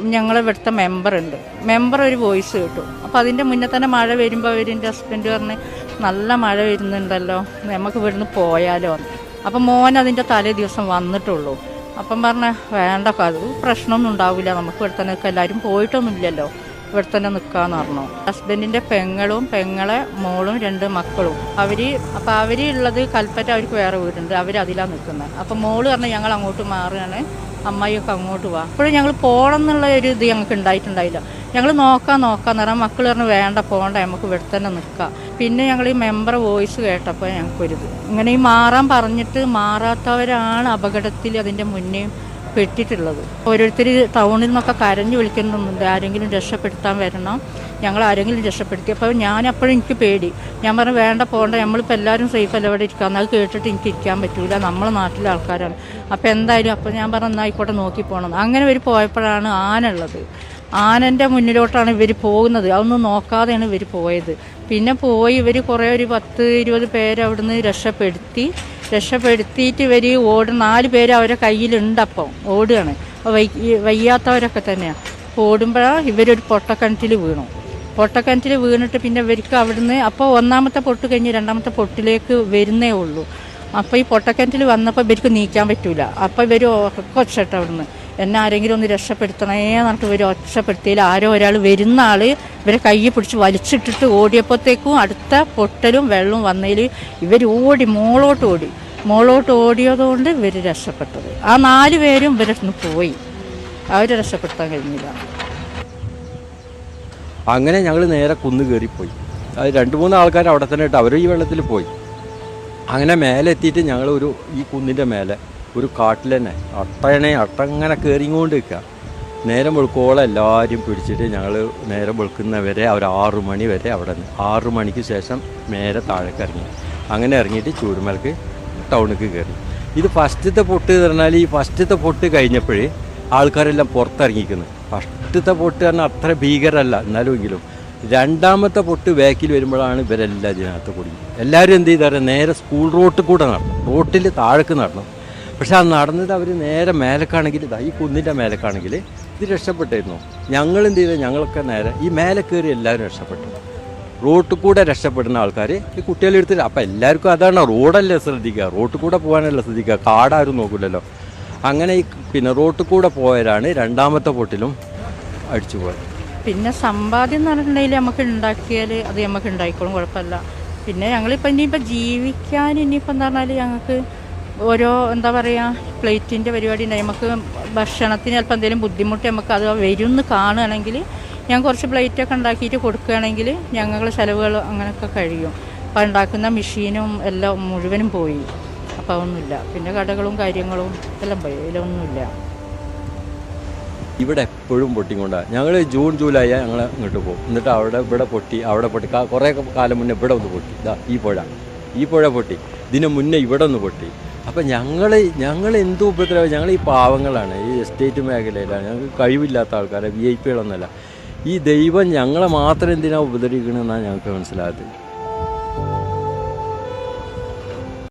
ഞങ്ങൾ ഇവിടുത്തെ മെമ്പറുണ്ട് മെമ്പർ ഒരു വോയിസ് കേട്ടു. അപ്പോൾ അതിന്റെ മുന്നേ തന്നെ മഴ വരുമ്പോൾ അവരെന്റെ ഹസ്ബൻഡ് പറഞ്ഞ് നല്ല മഴ വരുന്നുണ്ടല്ലോ നമുക്ക് ഇവിടുന്ന് പോയാലോ അപ്പം മോൻ അതിന്റെ തലേ ദിവസം വന്നിട്ടുള്ളൂ. അപ്പം പറഞ്ഞ വേണ്ട അത് പ്രശ്നമൊന്നും ഉണ്ടാവില്ല നമുക്ക് ഇവിടെ തന്നെ എല്ലാവരും പോയിട്ടൊന്നുമില്ലല്ലോ. ഇവിടെ തന്നെ നിൽക്കാന്ന് പറഞ്ഞു. ഹസ്ബൻഡിന്റെ പെങ്ങളും പെങ്ങളെ മോളും രണ്ട് മക്കളും. അവർ അപ്പൊ അവർ ഉള്ളത് കൽപ്പറ്റ അവർക്ക് വേറെ വീടുണ്ട്. അവർ അതിലാണ് നിൽക്കുന്നത് അപ്പൊ മോൾ പറഞ്ഞാൽ ഞങ്ങൾ അങ്ങോട്ട് മാറുകയാണ്. അമ്മായിയൊക്കെ അങ്ങോട്ട് പോവാം അപ്പോഴും ഞങ്ങൾ പോകണം എന്നുള്ള ഒരു ഇത് ഞങ്ങൾക്ക് ഉണ്ടായിട്ടുണ്ടായില്ല. ഞങ്ങൾ നോക്കാം നോക്കാം നിറം മക്കൾ പറഞ്ഞു വേണ്ട പോകണ്ട നമുക്ക് ഇവിടെ തന്നെ നിൽക്കാം പിന്നെ ഞങ്ങൾ ഈ മെമ്പർ വോയിസ് കേട്ടപ്പോൾ ഞങ്ങൾക്കൊരിത് ഇങ്ങനെ ഈ മാറാൻ പറഞ്ഞിട്ട് മാറാത്തവരാണ് അപകടത്തിൽ അതിന്റെ മുന്നേ പെട്ടിട്ടുള്ളത്. ഓരോരുത്തർ ടൗണിൽ നിന്നൊക്കെ കരഞ്ഞു വിളിക്കുന്നുണ്ട് ആരെങ്കിലും രക്ഷപ്പെടുത്താൻ വരണം. ഞങ്ങൾ ആരെങ്കിലും രക്ഷപ്പെടുത്തി. അപ്പോൾ ഞാൻ അപ്പോഴും എനിക്ക് പേടി. ഞാൻ പറഞ്ഞു വേണ്ട പോകണ്ട നമ്മളിപ്പോൾ എല്ലാവരും സേഫ് അല്ല ഇവിടെ ഇരിക്കാം? അത് കേട്ടിട്ട് എനിക്ക് ഇരിക്കാൻ പറ്റൂല. നമ്മളെ നാട്ടിലെ ആൾക്കാരാണ്. അപ്പോൾ എന്തായാലും അപ്പോൾ ഞാൻ പറഞ്ഞു എന്നായിക്കോട്ടെ നോക്കി പോകണം അങ്ങനെ ഇവർ പോയപ്പോഴാണ് ആന ഉള്ളത്. ആനന്റെ മുന്നിലോട്ടാണ് ഇവർ പോകുന്നത്. അതൊന്നും നോക്കാതെയാണ് ഇവർ പോയത്. പിന്നെ പോയി ഇവർ കുറേ ഒരു പത്ത് ഇരുപത് പേര് അവിടുന്ന് രക്ഷപ്പെടുത്തി. രക്ഷപ്പെടുത്തിയിട്ട് ഇവർ ഓട് നാല് പേര് അവരെ കയ്യിലുണ്ടപ്പം ഓടുകയാണ്. വൈ വയ്യാത്തവരൊക്കെ തന്നെയാണ് ഓടുമ്പോഴാണ് ഇവരൊരു പൊട്ടക്കിണറ്റിൽ വീണു. പൊട്ടക്കിണറ്റിൽ വീണിട്ട് പിന്നെ ഇവർക്ക് അവിടുന്ന് അപ്പോൾ ഒന്നാമത്തെ പൊട്ട് കഴിഞ്ഞ് രണ്ടാമത്തെ പൊട്ടിലേക്ക് വരുന്നേ ഉള്ളൂ. അപ്പോൾ ഈ പൊട്ടക്കിണറ്റിൽ വന്നപ്പോൾ ഇവർക്ക് നീക്കാൻ പറ്റൂല. അപ്പോൾ ഇവർ ഒക്കെ വെച്ചിട്ട് അവിടുന്ന് എന്നെ ആരെങ്കിലും ഒന്ന് രക്ഷപ്പെടുത്തണേ എന്നിട്ട് ഇവർ ഒച്ചപ്പെടുത്തിയിൽ ആരോ ഒരാൾ വരുന്ന ആൾ ഇവരെ കൈ പിടിച്ച് വലിച്ചിട്ടിട്ട് ഓടിയപ്പോഴത്തേക്കും അടുത്ത പൊട്ടലും വെള്ളവും വന്നതിൽ ഇവർ ഓടി മോളോട്ട് ഓടി. മോളോട്ട് ഓടിയതുകൊണ്ട് ഇവർ രക്ഷപ്പെട്ടത്. ആ നാല് പേരും ഇവരെ പോയി. അവർ രക്ഷപ്പെടുത്താൻ കഴിഞ്ഞില്ല. അങ്ങനെ ഞങ്ങൾ നേരെ കുന്ന് കയറിപ്പോയി അത് രണ്ട് മൂന്ന് ആൾക്കാർ അവിടെ തന്നെ ഇട്ട് അവർ ഈ വെള്ളത്തിൽ പോയി. അങ്ങനെ മേലെ എത്തിയിട്ട് ഞങ്ങൾ ഒരു ഈ കുന്നിന്റെ മേലെ ഒരു കാട്ടിൽ തന്നെ അട്ടയണേ അട്ട ഇങ്ങനെ കയറിങ്ങോണ്ട് നിൽക്കുക നേരം വെളുക്കോളം എല്ലാവരും പിടിച്ചിട്ട് ഞങ്ങൾ നേരം വെളുക്കുന്നവരെ അവർ ആറു മണി വരെ അവിടെ നിന്ന്. ആറു മണിക്ക് ശേഷം നേരെ താഴേക്ക് ഇറങ്ങി. അങ്ങനെ ഇറങ്ങിയിട്ട് ചൂടുമലക്ക് ടൗണിലേക്ക് കയറി. ഇത് ഫസ്റ്റത്തെ പൊട്ട് എന്ന് പറഞ്ഞാൽ ഈ ഫസ്റ്റത്തെ പൊട്ട് കഴിഞ്ഞപ്പോഴേ ആൾക്കാരെല്ലാം പുറത്തിറങ്ങിക്കുന്നു ഫസ്റ്റത്തെ പൊട്ട് പറഞ്ഞാൽ അത്ര ഭീകരമല്ല എന്നാലും എങ്കിലും രണ്ടാമത്തെ പൊട്ട് ബാക്കിൽ വരുമ്പോഴാണ് ഇവരെല്ലാം ഇതിനകത്ത് കുടുങ്ങി. എല്ലാവരും എന്ത് ചെയ്താൽ നേരെ സ്കൂൾ റോട്ടിൽ കൂടെ നടന്നു. റോട്ടിൽ താഴേക്ക് നടന്നു. പക്ഷെ ആ നടന്നത് അവർ നേരെ മേലക്കാണെങ്കിൽ ഈ കുന്നിന്റെ മേലക്കാണെങ്കിൽ ഇത് രക്ഷപ്പെട്ടിരുന്നു. ഞങ്ങൾ എന്ത് ചെയ്തത് ഞങ്ങളൊക്കെ നേരെ ഈ മേലെ കയറി എല്ലാവരും രക്ഷപ്പെട്ടു. റോട്ടിൽ കൂടെ രക്ഷപ്പെടുന്ന ആൾക്കാർ ഈ കുട്ടികളെ എടുത്തില്ല അപ്പം എല്ലാവർക്കും അതാണ് റോഡല്ലേ ശ്രദ്ധിക്കുക. റോട്ടിൽ കൂടെ പോകാനല്ലേ ശ്രദ്ധിക്കുക. കാടാരും നോക്കില്ലല്ലോ അങ്ങനെ ഈ പിന്നെ റോട്ടിൽ കൂടെ പോയവരാണ് രണ്ടാമത്തെ പൊട്ടിലും അടിച്ചു പോയത്. പിന്നെ സമ്പാദ്യം എന്ന് പറഞ്ഞിട്ടുണ്ടെങ്കിൽ നമുക്ക് ഉണ്ടാക്കിയാൽ അത് നമുക്ക് ഉണ്ടായിക്കോളും കുഴപ്പമില്ല. പിന്നെ ഞങ്ങളിപ്പോൾ ഇനിയിപ്പോൾ ജീവിക്കാൻ ഇനിയിപ്പോൾ എന്താ പറഞ്ഞാൽ ഞങ്ങൾക്ക് ഓരോ എന്താ പറയുക പ്ലേറ്റിന്റെ പരിപാടി ഉണ്ടായി. നമുക്ക് ഭക്ഷണത്തിന് ചിലപ്പോൾ എന്തെങ്കിലും ബുദ്ധിമുട്ട് നമുക്ക് അത് വരുമെന്ന് കാണുകയാണെങ്കിൽ ഞാൻ കുറച്ച് പ്ലേറ്റൊക്കെ ഉണ്ടാക്കിയിട്ട് കൊടുക്കുകയാണെങ്കിൽ ഞങ്ങൾ ചിലവുകൾ അങ്ങനെയൊക്കെ കഴിയും. അപ്പോൾ ഉണ്ടാക്കുന്ന മെഷീനും എല്ലാം മുഴുവനും പോയി. അപ്പോൾ ഒന്നുമില്ല പിന്നെ കടകളും കാര്യങ്ങളും എല്ലാം പോയി. അതിലൊന്നുമില്ല ഇവിടെ എപ്പോഴും പൊട്ടിക്കൊണ്ടാണ് ഞങ്ങൾ ജൂൺ ജൂലൈ ഞങ്ങൾ ഇങ്ങോട്ട് പോകും. എന്നിട്ട് അവിടെ ഇവിടെ പൊട്ടി അവിടെ പൊട്ടി. കുറേ കാലം മുന്നേ ഇവിടെ ഒന്ന് പൊട്ടി. ഇതാ ഈ പുഴ. ഈ പുഴ പൊട്ടി. ഇതിന് മുന്നേ ഇവിടെ ഒന്ന് പൊട്ടി. അപ്പം ഞങ്ങൾ ഞങ്ങൾ എന്ത് ഉപദ്രവം? ഞങ്ങൾ ഈ പാവങ്ങളാണ്. ഈ എസ്റ്റേറ്റ് മേഖലയിലാണ്. ഞങ്ങൾക്ക് കഴിവില്ലാത്ത ആൾക്കാരെ. വി ഐ പികളൊന്നുമല്ല ഈ ദൈവം ഞങ്ങളെ മാത്രം എന്തിനാണ് ഉപദ്രവിക്കണമെന്നാണ് ഞങ്ങൾക്ക് മനസ്സിലാകാത്തത്